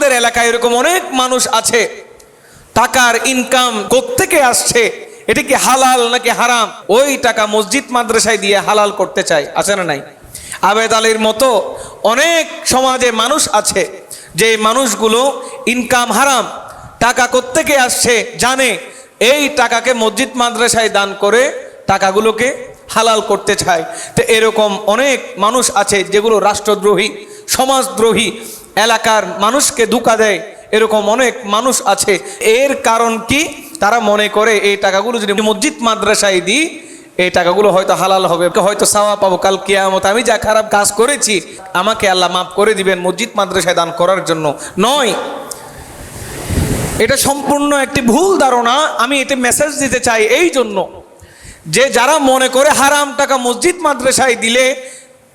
আমাদের এলাকায় এরকম অনেক মানুষ আছে। টাকার ইনকাম থেকে আসছে? এটা কি হালাল নাকি হারাম? ওই টাকা মসজিদ মাদ্রাসায় দিয়ে হালাল করতে চায়, আছে না নাই? আবেদ আলীর মতো অনেক সমাজে মানুষ আছে, যে মানুষগুলো ইনকাম হারাম, টাকা থেকে আসছে জানে, এই টাকাকে মসজিদ মাদ্রাসায় দান করে টাকাগুলোকে হালাল করতে চায়। তো এরকম অনেক মানুষ আছে যেগুলো রাষ্ট্রদ্রোহী, সমাজদ্রোহী এলাকার মানুষকে ধোকা দেয়, এরকম অনেক মানুষ আছে। এর কারণ কি? তারা মনে করে এই টাকাগুলো যদি মসজিদ, মাদ্রাসায় দিই, এই টাকাগুলো হয়তো হালাল হবে, হয়তো সাওয়া পাবো, কাল কেয়ামত। আমি যা খারাপ কাজ করেছি, আমাকে আল্লাহ মাফ করে দিবেন মসজিদ, মাদ্রাসায় দান করার জন্য। নয়, এটা সম্পূর্ণ একটি ভুল ধারণা। আমি এতে মেসেজ দিতে চাই এই জন্য যে যারা মনে করে হারাম টাকা মসজিদ, মাদ্রাসায় দিলে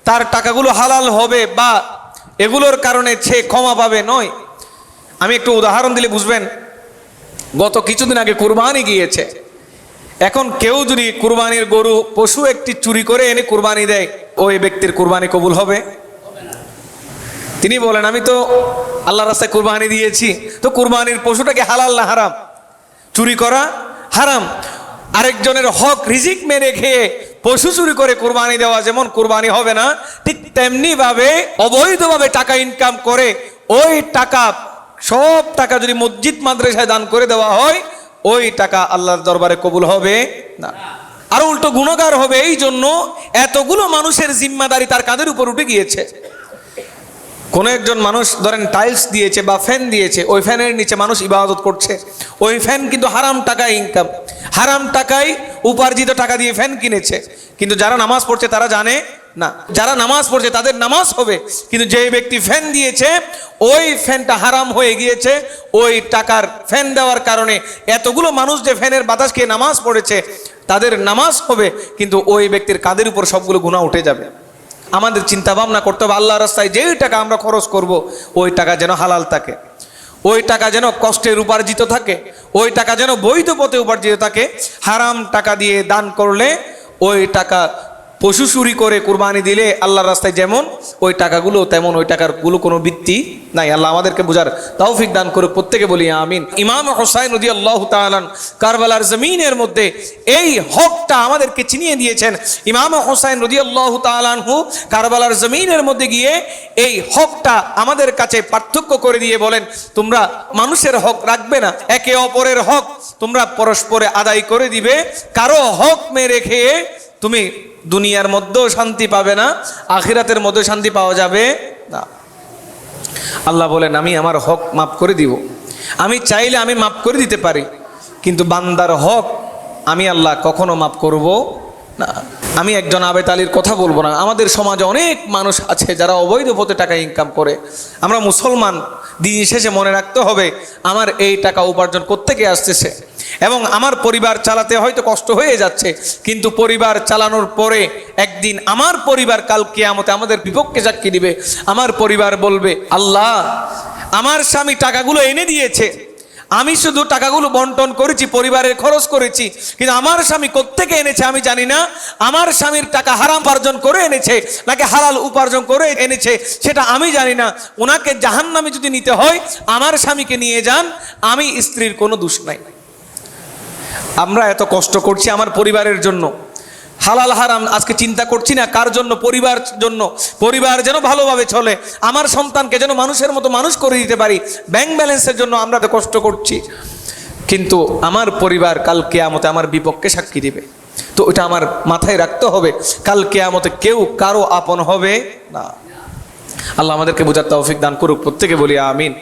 তার টাকাগুলো হালাল হবে বা এগুলোর কারণে সে ক্ষমা পাবে নয়। আমি একটু উদাহরণ দিলে বুঝবেন, গত কিছুদিন আগে কুরবানি গিয়েছে। এখন কেউ যদি কুরবানির গরু, পশু একটি চুরি করে এনে কুরবানি দেয়, ওই ব্যক্তির কুরবানি কবুল হবে? তিনি বলেন, আমি তো আল্লাহ রাস্তায় কুরবানি দিয়েছি। তো কুরবানির পশুটাকে হালাল না হারাম? চুরি করা হারাম। আরেকজনের হক রিজিক মেরে খেয়ে পশু চুরি করে কুরবানি দেওয়া যেমন কুরবানি হবে না, ঠিক তেমনি ভাবে অবৈধভাবে টাকা ইনকাম করে ওই টাকা, সব টাকা যদি মসজিদ, মাদ্রাসায় দান করে দেওয়া হয়, ওই টাকা আল্লাহর দরবারে কবুল হবে না। আর উল্টো গুণগার হবে এই জন্য এতগুলো মানুষের জিম্মাদারি তার কাঁধের উপর উঠে গিয়েছে। কোনো একজন মানুষ ধরেন টাইলস দিয়েছে বা ফ্যান দিয়েছে, ওই ফ্যানের নিচে মানুষ ইবাদত করছে, ওই ফ্যান কিন্তু হারাম টাকায় ইনকাম হারাম টাকায় উপার্জিত টাকা দিয়ে ফ্যান কিনেছে। কিন্তু যারা নামাজ পড়ছে তারা জানে না। যারা নামাজ পড়ছে তাদের নামাজ হবে, কিন্তু যে ব্যক্তি ফ্যান দিয়েছে, ওই ফ্যানটা হারাম হয়ে গিয়েছে, ওই টাকার ফ্যান দেওয়ার কারণে এতগুলো মানুষ যে ফ্যানের বাতাস খেয়ে নামাজ পড়েছে, তাদের নামাজ হবে, কিন্তু ওই ব্যক্তির কাদের উপর সবগুলো গুণা উঠে যাবে? আমাদের চিন্তা ভাবনা করতে হবে আল্লাহ রাস্তায় যেই টাকা আমরা খরচ করব, ওই টাকা যেন হালাল থাকে। ওই টাকা যেন কষ্টের উপার্জিত থাকে, ওই টাকা যেন বৈধ পথে উপার্জিত থাকে। হারাম টাকা দিয়ে দান করলে ওই টাকা পশু চুরি করে কুরবানি দিলে আল্লাহর রাস্তায় যেমন ওই টাকাগুলো, তেমন ওই টাকারগুলো কোনো ভিত্তি নাই। আল্লাহ আমাদেরকে বোঝার তৌফিক দান করে প্রত্যেকে বলি আমিন। ইমাম হোসাইন রদি আল্লাহ তালান কারবালার জমিনের মধ্যে এই হকটা আমাদেরকে চিনিয়ে দিয়েছেন। ইমাম হোসাইন রদি আল্লাহ তালানহু কারবালার জমিনের মধ্যে গিয়ে এই হকটা আমাদের কাছে পার্থক্য করে দিয়ে বলেন, তোমরা মানুষের হক রাখবে না, একে অপরের হক তোমরা পরস্পরে আদায় করে দিবে। কারও হক মেরে খেয়ে তুমি দুনিয়ার মধ্যেও শান্তি পাবে না, আখিরাতের মধ্যে শান্তি পাওয়া যাবে না। আল্লাহ বলেন, আমি আমার হক মাফ করে দিব। আমি চাইলে আমি মাফ করে দিতে পারি, কিন্তু বান্দার হক আমি আল্লাহ কখনো মাফ করব না। আমি একজন আবেদ আলীর কথা বলব না। আমাদের সমাজে অনেক মানুষ আছে যারা অবৈধ পথে টাকা ইনকাম করে। আমরা মুসলমান, দিন শেষে মনে রাখতে হবে, আমার এই টাকা উপার্জন করতে কোত্থেকে আসতেছে? এবং আমার পরিবার চালাতে হয়তো কষ্ট হয়ে যাচ্ছে, কিন্তু পরিবার চালানোর পরে একদিন আমার পরিবার কাল কেয়ামতে আমাদের বিপক্ষে সাক্ষী দিবে। আমার পরিবার বলবে, আল্লাহ, আমার স্বামী টাকাগুলো এনে দিয়েছে। আমি শুধু টাকাগুলো বন্টন করেছি, পরিবারের খরচ করেছি, কিন্তু আমার স্বামী কোত্থেকে এনেছে আমি জানি না। আমার স্বামীর টাকা হারাম উপার্জন করে এনেছে, নাকি হালাল উপার্জন করে এনেছে, সেটা আমি জানি না। ওনাকে জাহান নামে যদি নিতে হয়, আমার স্বামীকে নিয়ে যান, আমি স্ত্রীর কোনো দোষ নাই। আমরা এত কষ্ট করছি আমার পরিবারের জন্য। হালাল হারাম আজকে চিন্তা করছি না কার জন্য, পরিবার জন্য। পরিবার যেন ভালোভাবে চলে, আমার সন্তানকে যেন মানুষের মতো মানুষ করে দিতে পারি। ব্যাংক ব্যালেন্সের জন্য আমরা তো কষ্ট করছি। কিন্তু আমার পরিবার কাল কেয়ামতে আমার বিপক্ষে সাক্ষী দিবে। তো ওটা আমার মাথায় রাখতে হবে, কাল কেয়ামতে কেউ কারও আপন হবে না। আল্লাহ আমাদেরকে বোঝার তৌফিক দান করুক, প্রত্যেকে বলি আমিন।